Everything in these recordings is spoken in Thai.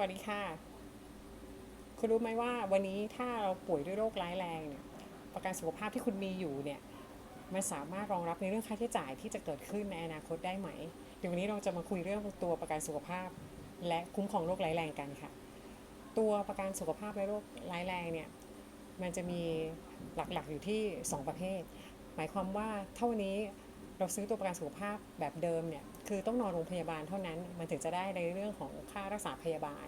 วัสดีค่ะ คุณรู้ไหมว่าวันนี้ถ้าเราป่วยด้วยโรคร้ายแรงเนี่ย ประกันสุขภาพที่คุณมีอยู่เนี่ย มันสามารถรองรับในเรื่องค่าใช้จ่ายที่จะเกิดขึ้นในอนาคตได้ไหม เดี๋ยววันนี้เราจะมาคุยเรื่องตัวประกันสุขภาพ และคุ้มครองโรคร้ายแรงกันค่ะ ตัวประกันสุขภาพและโรคร้ายแรงเนี่ย มันจะมีหลักๆอยู่ที่ 2 ประเภท หมายความว่าเท่านี้ เราซื้อตัวประกันสุขภาพแบบเดิมเนี่ยคือต้องนอนโรงพยาบาลเท่านั้น มันถึงจะได้ในเรื่องของค่ารักษาพยาบาล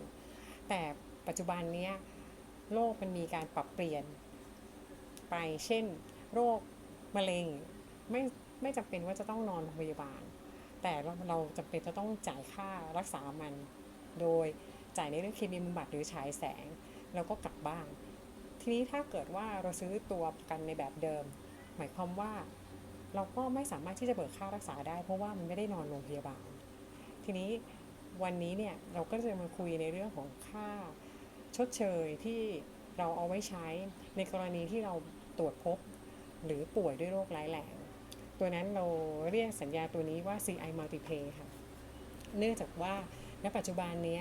แต่ปัจจุบันนี้โรคมันมีการปรับเปลี่ยนไป เช่น โรคมะเร็งไม่ไม่จำเป็นว่าจะต้องนอนโรงพยาบาล แต่เราเราจำเป็นจะต้องจ่ายค่ารักษามัน โดยจ่ายในเรื่องเคมีบำบัดหรือฉายแสง แล้วก็กลับบ้าน ทีนี้ถ้าเกิดว่าเราซื้อตัวประกันในแบบเดิม หมายความว่า เราก็ไม่สามารถที่จะเบิกค่ารักษาได้ เพราะว่ามันไม่ได้นอนโรงพยาบาล ทีนี้วันนี้เนี่ยเราก็จะมาคุยในเรื่องของค่าชดเชยที่เราเอาไว้ใช้ในกรณีที่เราตรวจพบ หรือป่วยด้วยโรคร้ายแรงตัวนั้นเราเรียกสัญญาตัวนี้ว่า CI Multipay ค่ะ เนื่องจากว่าณปัจจุบันนี้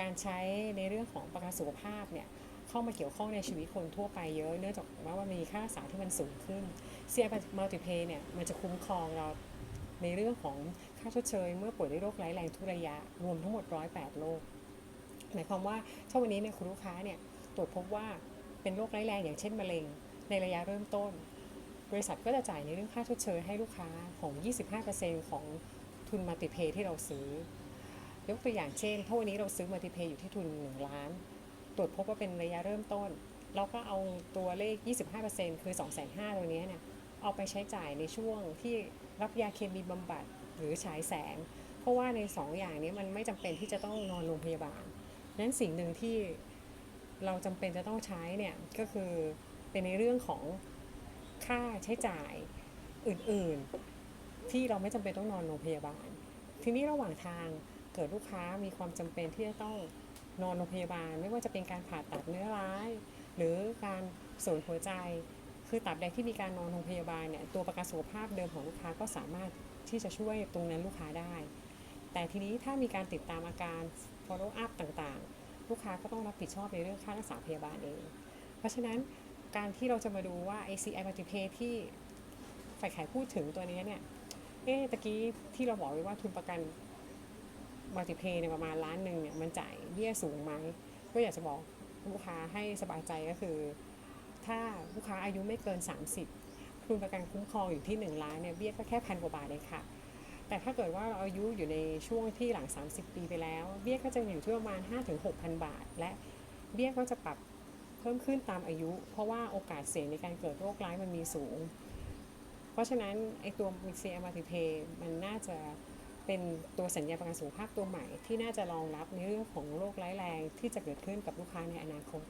การใช้ในเรื่องของประกันสุขภาพเนี่ย เข้ามาเกี่ยวข้องในชีวิตคนทั่วไปเยอะ เนื่องจากว่ามันมีค่ารักษาที่มันสูงขึ้น CI Multipay เนี่ยมันจะคุ้มครองเราในเรื่องของค่าชดเชย เมื่อป่วยด้วยโรคร้ายแรงทุกระยะ รวมทั้งหมด 108 โรค หมายความว่าถ้าวันนี้เนี่ยคุณลูกค้าเนี่ยตรวจพบว่าเป็นโรคร้ายแรงอย่างเช่นมะเร็ง ในระยะเริ่มต้น บริษัทก็จะจ่ายในเรื่องค่าชดเชยให้ลูกค้าของ 25%ของทุนมัลติเพย์ที่เราซื้อ ยกตัวอย่างเช่นถ้าวันนี้เราซื้อมัลติเพย์อยู่ที่ทุน 1 ล้าน ตรวจพบว่าเป็นระยะเริ่มต้น เราก็เอาตัวเลข 25%คือ 2 5 0 0 0ตัวนี้เนี่ยเอาไปใช้จ่ายในช่วงที่รับยาเคมีบำบัดหรือฉายแสง เพราะว่าใน 2 อย่างนี้มันไม่จำเป็นที่จะต้องนอนโรงพยาบาลนั้นสิ่งหนึ่งที่เราจำเป็นจะต้องใช้เนี่ยก็คือเป็นในเรื่องของค่าใช้จ่ายอื่นๆ ที่เราไม่จำเป็นต้องนอนโรงพยาบาล ทีนี้ระหว่างทางเกิดลูกค้ามีความจำเป็นที่จะต้อง นอนโรงพยาบาล ไม่ว่าจะเป็นการผ่าตัดเนื้อร้าย หรือการสวนหัวใจ คือตราบใดที่มีการนอนโรงพยาบาลเนี่ยตัวประกันสุขภาพเดิมของลูกค้าก็สามารถที่จะช่วยตรงนั้นลูกค้าได้ แต่ทีนี้ถ้ามีการติดตามอาการ follow up ต่างๆ ลูกค้าก็ต้องรับผิดชอบในเรื่องค่ารักษาพยาบาลเอง เพราะฉะนั้นการที่เราจะมาดูว่า ACI Multipay ที่ฝ่ายขายพูดถึงตัวนี้เนี่ย เอ๊ะตะกี้ที่เราบอกไว้ว่าทุนประกัน Multipay เนี่ยประมาณล้านหนึ่งเนี่ยมันจ่ายเบี้ยสูงไหมก็อยากจะบอกลูกค้าให้สบายใจก็คือ ถ้าลูกค้าอายุไม่เกิน 30ทุนประกันคุ้มครองอยู่ที่ 1 ล้านเนี่ยเบี้ยก็แค่พันกว่าบาทเองค่ะ แต่ถ้าเกิดว่าเราอายุอยู่ในช่วงที่หลัง 30 ปีไปแล้ว เบี้ยก็จะอยู่ที่ประมาณ 5-6,000 บาท และเบี้ยก็จะปรับเพิ่มขึ้นตามอายุ เพราะว่าโอกาสเสี่ยงในการเกิดโรคร้ายมันมีสูง เพราะฉะนั้นไอตัว CM m a r t i p a y มันน่าจะ เป็นตัวสัญญาประกันสุขภาพตัวใหม่ ที่น่าจะรองรับในเรื่องของโรคร้ายแรงที่จะเกิดขึ้นกับลูกค้าในอนาคต